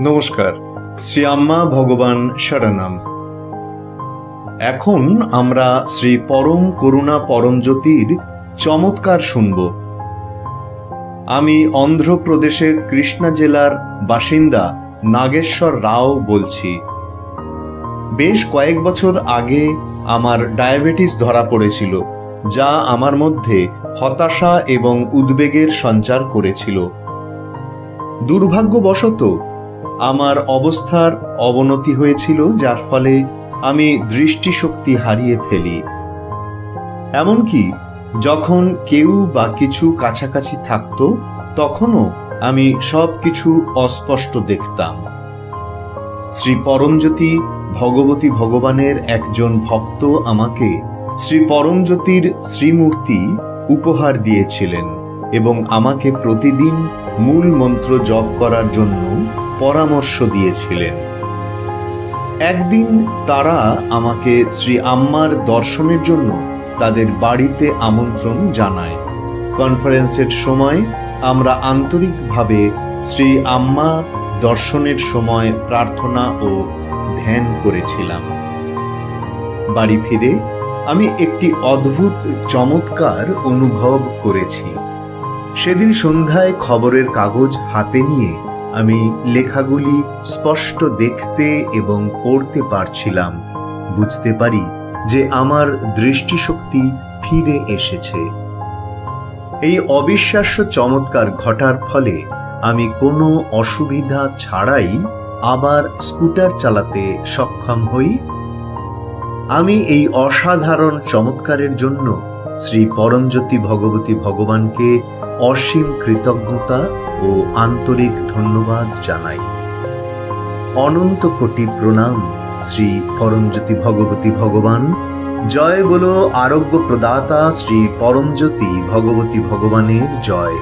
নমস্কার। শ্রী আম্মা ভগবান শরণাম। এখন আমরা শ্রী পরম করুণা পরমজ্যোতির চমৎকার শুনব। আমি অন্ধ্রপ্রদেশের কৃষ্ণা জেলার বাসিন্দা নাগেশ্বর রাও বলছি। বেশ কয়েক বছর আগে আমার ডায়াবেটিস ধরা পড়েছিল, যা আমার মধ্যে হতাশা এবং উদ্বেগের সঞ্চার করেছিল। দুর্ভাগ্যবশত আমার অবস্থার অবনতি হয়েছিল, যার ফলে আমি দৃষ্টিশক্তি হারিয়ে ফেলি। এমনকি যখন কেউ বা কিছু কাছাকাছি থাকতো, তখনও আমি সব কিছু অস্পষ্ট দেখতাম। শ্রী পরমজ্যোতি ভগবতী ভগবানের একজন ভক্ত আমাকে শ্রী পরমজ্যোতির শ্রীমূর্তি উপহার দিয়েছিলেন এবং আমাকে প্রতিদিন মূল মন্ত্র জপ করার জন্য পরামর্শ দিয়েছিলেন। একদিন তারা আমাকে শ্রী আম্মার দর্শনের জন্য তাদের বাড়িতে আমন্ত্রণ জানায়। কনফারেন্সের সময় আমরা আন্তরিকভাবে শ্রী আম্মা দর্শনের সময় প্রার্থনা ও ধ্যান করেছিলাম। বাড়ি ফিরে আমি একটি অদ্ভুত, চমৎকার অনুভব করেছি। সেদিন সন্ধ্যায় খবরের কাগজ হাতে নিয়ে আমি লেখাগুলি স্পষ্ট দেখতে এবং পড়তে পারছিলাম। বুঝতে পারি যে আমার দৃষ্টিশক্তি ফিরে এসেছে। এই অবিশ্বাস্য চমৎকার ঘটার ফলে আমি কোনো অসুবিধা ছাড়াই আবার স্কুটার চালাতে সক্ষম হই। আমি এই অসাধারণ চমৎকারের জন্য শ্রী পরমজ্যোতি ভগবতী ভগবানকে অসীম কৃতজ্ঞতা ও আন্তরিক ধন্যবাদ জানাই। অনন্ত কোটি প্রণাম শ্রী পরমজ্যোতি ভগবতী ভগবান। জয় বলো আরোগ্য প্রদাতা শ্রী পরমজ্যোতি ভগবতী ভগবানের জয়।